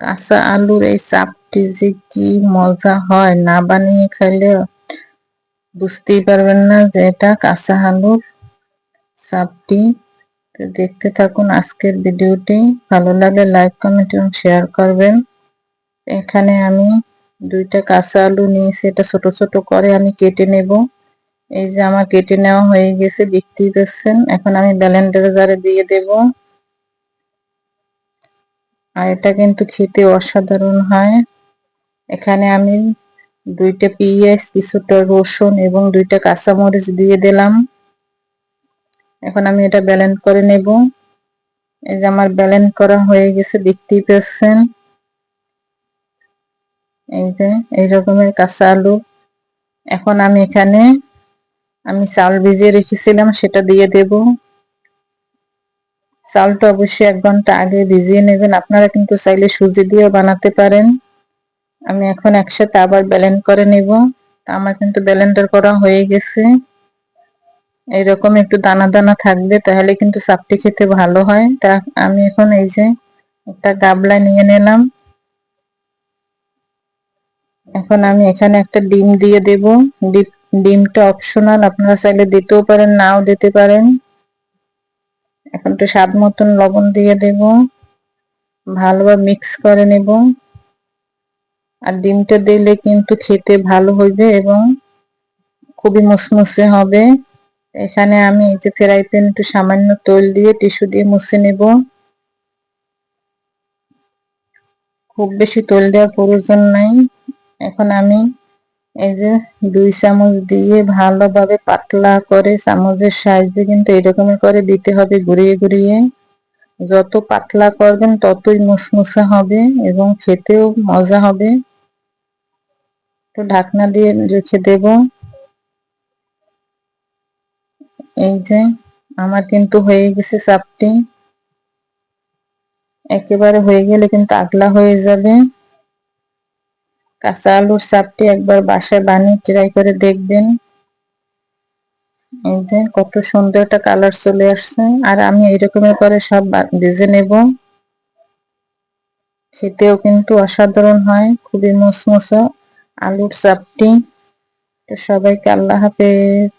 কাঁচা আলুর এই চাপটি যে কি মজা হয়, না বানিয়ে খাইলে বুঝতেই পারবেন না যে এটা কাঁচা আলুর চাপটি। দেখতে থাকুন আজকের ভিডিওটি। ভালো লাগলে লাইক, কমেন্ট এবং শেয়ার করবেন। এখানে আমি দুইটা কাঁচা আলু নিয়েছি, এটা ছোট ছোট করে আমি কেটে নেব। এই যে আমার কেটে নেওয়া হয়ে গেছে, দেখতেই পাচ্ছেন। এখন আমি ব্যালেন্ডার জারে দিয়ে দেব। আর এটা কিন্তু খেতে অসাধারণ হয়। এখানে আমি দুইটা পেঁয়াজ, কিছুটা রসুন এবং দুইটা কাঁচামরিচ দিয়ে দিলাম। এখন আমি এটা ব্যালেন্স করে নেব। এই যে আমার ব্যালেন্স করা হয়ে গেছে, দেখতেই পাচ্ছেন? এই যে, এই রকমের কাঁচা আলু। এখন আমি এখানে, আমি চাল ভিজিয়ে রেখেছিলাম, সেটা দিয়ে দেব। চালটা অবশ্যই এক ঘণ্টা আগে ভিজিয়ে নেবেন। আপনারা কিন্তু চাইলে সুজি দিয়েও বানাতে পারেন। আমি এখন একসাথে আবার ব্যালেন্ড করে নেব। আমার কিন্তু ব্যালেন্ডার করা হয়ে গেছে। এইরকম একটু দানা দানা থাকবে, তাহলে কিন্তু চাপটি খেতে ভালো হয়। তা আমি এখন এই যে একটা গাবলা নিয়ে নিলাম। এখন আমি এখানে একটা ডিম দিয়ে দেব। ডিমটা অপশনাল আপনারা চাইলে দিতেও পারেন, নাও দিতে পারেন। এখন তো স্বাদ মতন লবণ দিয়ে দেব। ভালোভাবে মিক্স করে নেব। আর ডিমটা দিলে কিন্তু খেতে ভালো হইবে এবং খুবই মুসমুসে হবে। এখানে আমি এই যে ফ্রাই প্যান একটু সামান্য তৈল দিয়ে টিস্যু দিয়ে মুছে নেব। খুব বেশি তৈল দেওয়ার প্রয়োজন নাই। এখন আমি এই যে দুই চামচ দিয়ে ভালোভাবে পাতলা করে চামচের সাহায্যে কিন্তু এরকমের করে দিতে হবে ঘুরিয়ে ঘুরিয়ে। যত পাতলা করবেন ততই মুসমুসে হবে এবং খেতেও মজা হবে। তো ঢাকনা দিয়ে রেখে দেব। এই যে আমার কিন্তু হয়ে গেছে চাপটি। একেবারে হয়ে গেলে কিন্তু আগলা হয়ে যাবে। কাঁচা আলুর চাপটি একবার বাসায় বানিয়ে ট্রাই করে দেখবেন। কত সুন্দর একটা কালার চলে আসছে। আর আমি এরকমের করে সব ভেজে নেব। খেতেও কিন্তু অসাধারণ হয়, খুবই মুসমুসো আলুর চাপটি। সবাইকে আল্লাহ হাফেজ।